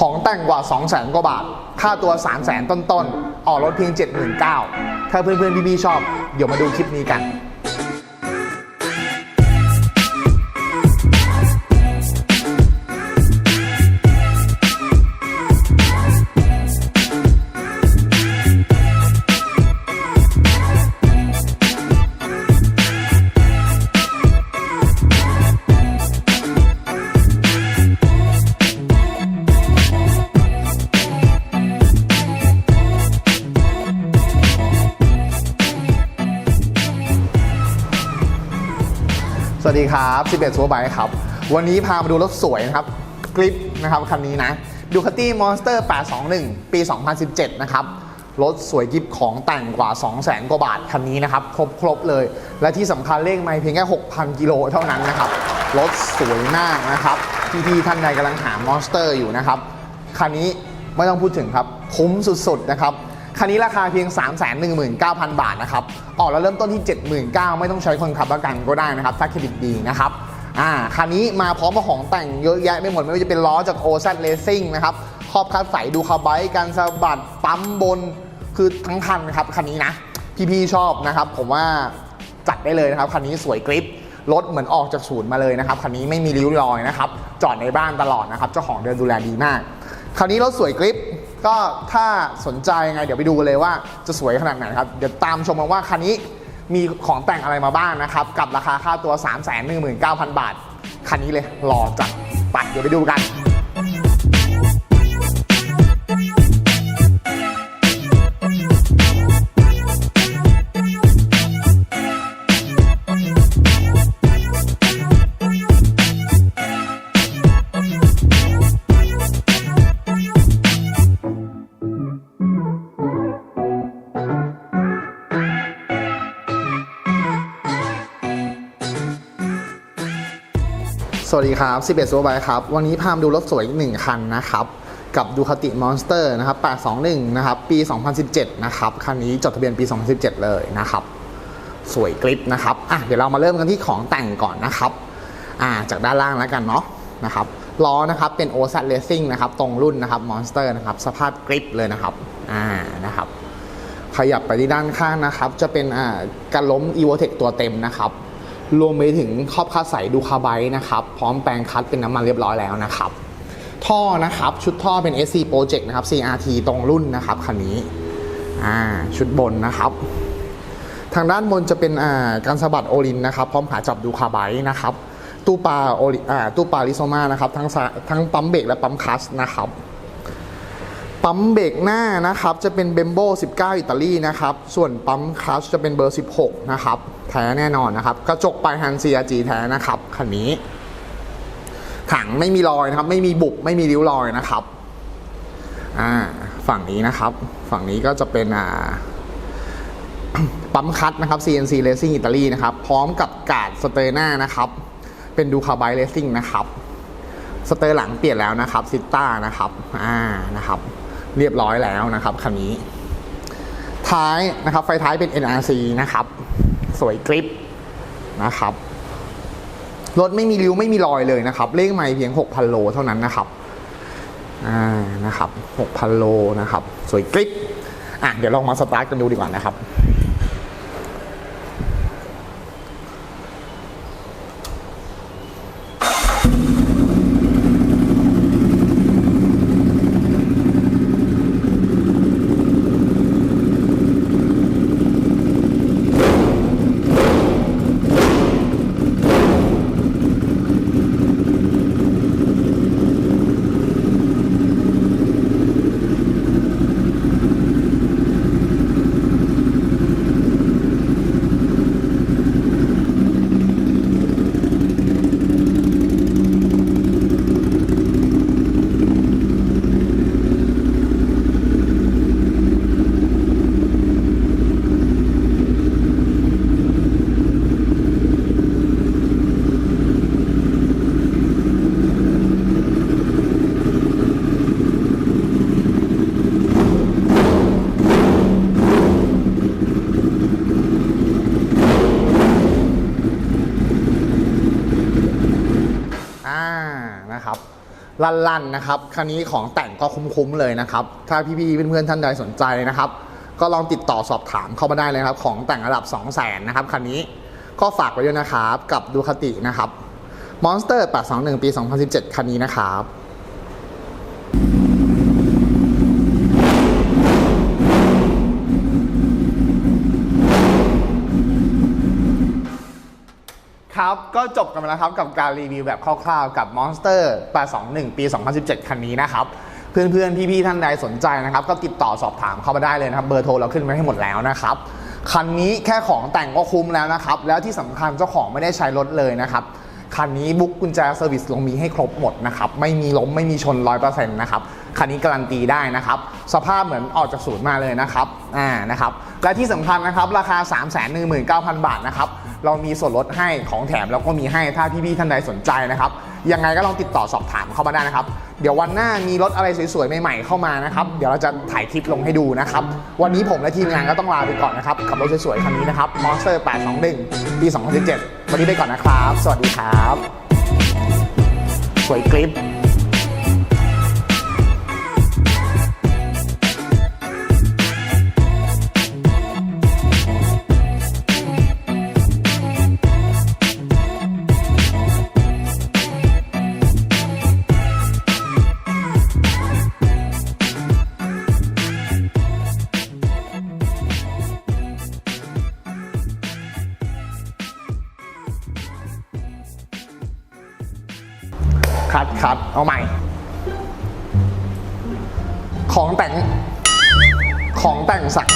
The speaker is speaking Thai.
ของแต่งกว่า 2 0 0แสนกว่าบาท ค่าตัว 3 0 0แสนต้นๆ ออกรถเพียง 79,000ถ้าเพื่อนๆพี่ๆชอบ เดี๋ยวมาดูคลิปนี้กัน สวัสดีครับ 11ซัวไบครับ วันนี้พามาดูรถสวยนะครับ กริปนะครับคันนี้นะดูคาตี้มอนสเตอร์821 ปี 2017 นะครับ รถสวยกิฟของแต่งกว่า 200,000 กว่าบาทคันนี้นะครับ ครบครบเลย และที่สำคัญเลขไม่เพียงแค่ 6,000 กิโลเท่านั้นนะครับ รถสวยมากนะครับ พี่ๆท่านใดกำลังหามอนสเตอร์อยู่นะครับ คันนี้ไม่ต้องพูดถึงครับ คุ้มสุดๆนะครับ คันนี้ราคาเพียง 319,000 บาทนะครับ ออกแล้วเริ่มต้นที่ 79,000ไม่ต้องใช้คนขับประกันก็ได้นะครับ ถ้าเครดิตดีนะครับอ่าคันนี้มาพร้อมกับของแต่งเยอะแยะไม่หมดไม่ว่าจะเป็นล้อจาก OZ Racing นะครับครอบคัดใสดูคาร์บค์การสะบัดปั๊มบนคือทั้งคันครับคันนี้นะ พี่ๆชอบนะครับ ผมว่าจัดได้เลยนะครับ คันนี้สวยกริปรถเหมือนออกจากศูนย์มาเลยนะครับคันนี้ไม่มีริ้วรอยนะครับ จอดในบ้านตลอดนะครับ เจ้าของเดินดูแลดีมากคราวนี้รถสวยกริป ก็ถ้าสนใจยังไงเดี๋ยวไปดูกันเลยว่าจะสวยขนาดไหนครับ เดี๋ยวตามชมกันว่าคันนี้มีของแต่งอะไรมาบ้างนะครับ กับราคาค่าตัว 3 1 9 0 0 0 บาท คันนี้เลยรอจัดไปเดี๋ยวไปดูกัน สวัสดีครับ 11 Super b i ครับ วันนี้พามาดูรถสวยอีกหนึ่งคันนะครับ กับ Ducati Monster นะครับ 821 นะครับ ปี 2017 นะครับ คันนี้จดทะเบียนปี 2017 เลยนะครับ สวยกริปนะครับ อะ เดี๋ยวเรามาเริ่มกันที่ของแต่งก่อนนะครับ อ่า จากด้านล่างแล้วกันเนาะ นะครับ ล้อนะครับเป็น OZ Racing นะครับ ตรงรุ่นนะครับ Monster นะครับ สภาพกริปเลยนะครับ อ่า นะครับ ขยับไปที่ด้านข้างนะครับ จะเป็นอ่าการล้ม e v o t e c ตัวเต็มนะครับ รวมไปถึงครอบคัดใสดูคาไบต์นะครับ พร้อมแปลงคัดเป็นน้ำมันเรียบร้อยแล้วนะครับ ท่อนะครับชุดท่อเป็น SC Project นะครับ CRT ตรงรุ่นนะครับคันนี้อ่าชุดบนนะครับ ทางด้านบนจะเป็นอ่าการสะบัดโอลินนะครับ พร้อมขาจับดูคาไบต์นะครับ ตู้ปลาโอลิอ่าตู้ปลาลิโซมานะครับทั้งทั้งปั๊มเบรกและปั๊มคัสนะครับ ปั๊มเบรกหน้านะครับจะเป็นเบมโบ19 อิตาลีนะครับ ส่วนปั๊มคลัชจะเป็นเบอร์ 16 นะครับ แท้แน่นอนนะครับ กระจกปลายฮัน CRG แท้นะครับ คันนี้ ถังไม่มีรอยนะครับ ไม่มีบุบไม่มีริ้วรอยนะครับอ่าฝั่งนี้นะครับ ฝั่งนี้ก็จะเป็นอ่าปั๊มคัตนะครับ CNC Racing อิตาลีนะครับ พร้อมกับกาดสเตอร์หน้านะครับ เป็นดูคาไบเลสซิ่งนะครับ สเตอร์หลังเปลี่ยนแล้วนะครับซิต้านะครับ อ่า นะครับ เรียบร้อยแล้วนะครับคันนี้ ท้ายนะครับไฟท้ายเป็น NRC นะครับ สวยกริปนะครับรถไม่มีริ้วไม่มีรอยเลยนะครับ เลขไม่เพียง 6,000 โลเท่านั้นนะครับอ่านะครับ 6,000 โลนะครับ สวยกริปอะเดี๋ยวลองมาสตาร์ทกันดูดีกว่านะครับ อ ลั่นๆนะครับคันนี้ของแต่งก็คุ้มๆเลยนะครับ ถ้าพี่ๆเพื่อนๆท่านใดสนใจนะครับ ก็ลองติดต่อสอบถามเข้ามาได้เลยครับ ของแต่งระดับ 2 0 0 0 0นนะครับคันนี้ก็ฝากไว้ด้วยนะครับ กับดูคตินะครับ Monster 821 ปี 2017 คันนี้นะครับ ก็จบกันไปแล้วครับกับการรีวิวแบบคร่าวๆกับ Monster 821 ปี 2017 คันนี้นะครับ เพื่อนๆ พี่ๆ ท่านใดสนใจนะครับ ก็ติดต่อสอบถามเข้ามาได้เลยนะครับ เบอร์โทรเราขึ้นไว้ให้หมดแล้วนะครับ คันนี้แค่ของแต่งก็คุ้มแล้วนะครับ แล้วที่สำคัญเจ้าของไม่ได้ใช้รถเลยนะครับ คันนี้บุ๊กกุญแจเซอร์วิสลงมีให้ครบหมดนะครับ ไม่มีล้มไม่มีชน100%นะครับ คันนี้การันตีได้นะครับ สภาพเหมือนออกจากศูนย์มาเลยนะครับอ่านะครับและที่สำคัญนะครับราคา 3 1 9 0 0 0 บาทนะครับเรามีส่วนลดให้ของแถมแล้วก็มีให้ถ้าพี่ๆท่านใดสนใจนะครับยังไงก็ลองติดต่อสอบถามเข้ามาได้นะครับ เดี๋ยววันหน้ามีรถอะไรสวยๆใหม่ๆเข้ามานะครับ เดี๋ยวเราจะถ่ายคลิปลงให้ดูนะครับ วันนี้ผมและทีมงานก็ต้องลาไปก่อนนะครับกับรถสวยๆคันนี้นะครับ Monster 821 ปี 2017 วันนี้ไปก่อนนะครับ สวัสดีครับ สวยกริป คัดคัดเอาใหม่ ของแต่ง ของแต่งสัก